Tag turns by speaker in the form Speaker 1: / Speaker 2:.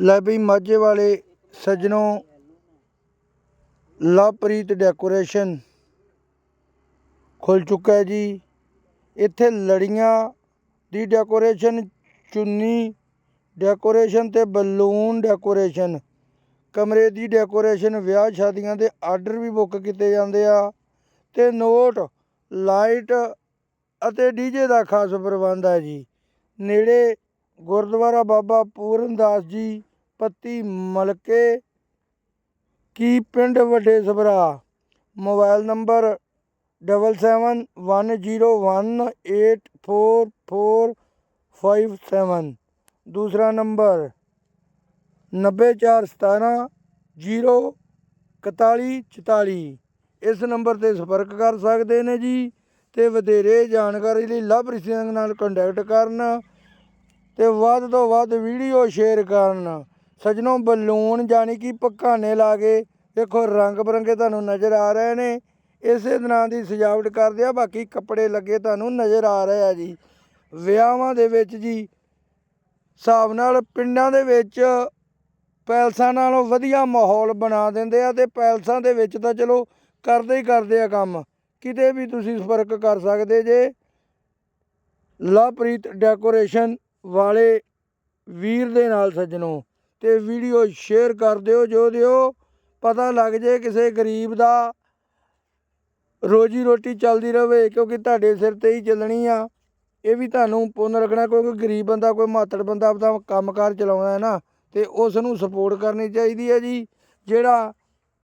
Speaker 1: ਲੈ ਵੀ ਮਾਝੇ ਵਾਲੇ ਸੱਜਣੋ ਲਵਪ੍ਰੀਤ ਡੈਕੋਰੇਸ਼ਨ ਖੁੱਲ ਚੁੱਕਾ ਹੈ ਜੀ। ਇੱਥੇ ਲੜੀਆਂ ਦੀ ਡੈਕੋਰੇਸ਼ਨ, ਚੁੰਨੀ ਡੈਕੋਰੇਸ਼ਨ ਤੇ ਬਲੂਨ ਡੈਕੋਰੇਸ਼ਨ। ਕਮਰੇ ਦੀ ਡੈਕੋਰੇਸ਼ਨ, ਵਿਆਹ ਸ਼ਾਦੀਆਂ ਦੇ ਆਰਡਰ ਵੀ ਬੁੱਕ ਕੀਤੇ ਜਾਂਦੇ ਆ। ਤੇ ਨੋਟ, ਲਾਈਟ ਅਤੇ ਡੀਜੇ ਦਾ ਖਾਸ ਪ੍ਰਬੰਧ ਹੈ ਜੀ। ਨੇੜੇ ਗੁਰਦੁਆਰਾ ਬਾਬਾ ਪੂਰਨ ਦਾਸ ਜੀ ਪਤੀ ਮਲਕੇ ਕੀ ਪਿੰਡ ਵੱਡੇ ਸਭਰਾ? Mobile number double seven one zero one eight four four five seven ਦੂਸਰਾ ਨੰਬਰ ਨੱਬੇ ਚਾਰ ਸਤਾਰਾਂ ਜੀਰੋ ਇਕਤਾਲੀ ਚੁਤਾਲੀ। ਇਸ ਨੰਬਰ ਤੇ ਸੰਪਰਕ ਕਰ ਸਕਦੇ ਨੇ ਜੀ ਤੇ ਵਧੇਰੇ ਜਾਣਕਾਰੀ ਲਈ ਲਵਪ੍ਰੀਤ ਸਿੰਘ ਨਾਲ ਕੰਟੈਕਟ ਕਰਨ ਤੇ ਵੱਧ ਤੋਂ ਵੱਧ ਵੀਡੀਓ ਸ਼ੇਅਰ ਕਰਨ। ਸਜਣੋ ਬਲੂਨ ਜਾਨੀ ਕਿ ਪਕਾਨੇ ਲਾ ਕੇ ਦੇਖੋ ਰੰਗ ਬਰੰਗੇ ਤੁਹਾਨੂੰ ਨਜ਼ਰ ਆ ਰਹੇ ਨੇ। ਇਸੇ ਤਰ੍ਹਾਂ ਦੀ ਸਜਾਵਟ ਕਰਦੇ ਆ, ਬਾਕੀ ਕੱਪੜੇ ਲੱਗੇ ਤੁਹਾਨੂੰ ਨਜ਼ਰ ਆ ਰਹੇ ਆ ਜੀ। ਵਿਆਹਾਂ ਦੇ ਵਿੱਚ ਜੀ, ਹਿਸਾਬ ਨਾਲ ਪਿੰਡਾਂ ਦੇ ਵਿੱਚ ਪੈਲਸਾਂ ਨਾਲੋਂ ਵਧੀਆ ਮਾਹੌਲ ਬਣਾ ਦਿੰਦੇ ਆ ਤੇ ਪੈਲਸਾਂ ਦੇ ਵਿੱਚ ਤਾਂ ਚਲੋ ਕਰਦੇ ਹੀ ਕਰਦੇ ਆ ਕੰਮ। ਕਿਤੇ ਵੀ ਤੁਸੀਂ ਸੰਪਰਕ ਕਰ ਸਕਦੇ ਜੇ। ਲਵਪ੍ਰੀਤ ਡੈਕੋਰੇਸ਼ਨ ਵਾਲੇ ਵੀਰ ਦੇ ਨਾਲ ਸੱਜਣੋ ਤੇ ਵੀਡੀਓ ਸ਼ੇਅਰ ਕਰ ਦਿਓ, ਜੋ ਦਿਓ। ਪਤਾ ਲੱਗ ਜੇ ਕਿਸੇ ਗਰੀਬ ਦਾ ਰੋਜੀ ਰੋਟੀ ਚੱਲਦੀ ਰਵੇ, ਕਿਉਂਕਿ ਤੁਹਾਡੇ ਸਿਰ ਤੇ ਹੀ ਚੱਲਣੀ ਆ। ਇਹ ਵੀ ਤੁਹਾਨੂੰ ਪੁੰਨ ਰੱਖਣਾ, ਕਿਉਂਕਿ ਗਰੀਬ ਬੰਦਾ, ਕੋਈ ਮਾਤੜ ਬੰਦਾ ਆਪਦਾ ਕੰਮਕਾਰ ਚਲਾਉਂਦਾ ਹੈ ਨਾ, ਤੇ ਉਸ ਨੂੰ ਸਪੋਰਟ ਕਰਨੀ ਚਾਹੀਦੀ ਹੈ ਜੀ। ਜਿਹੜਾ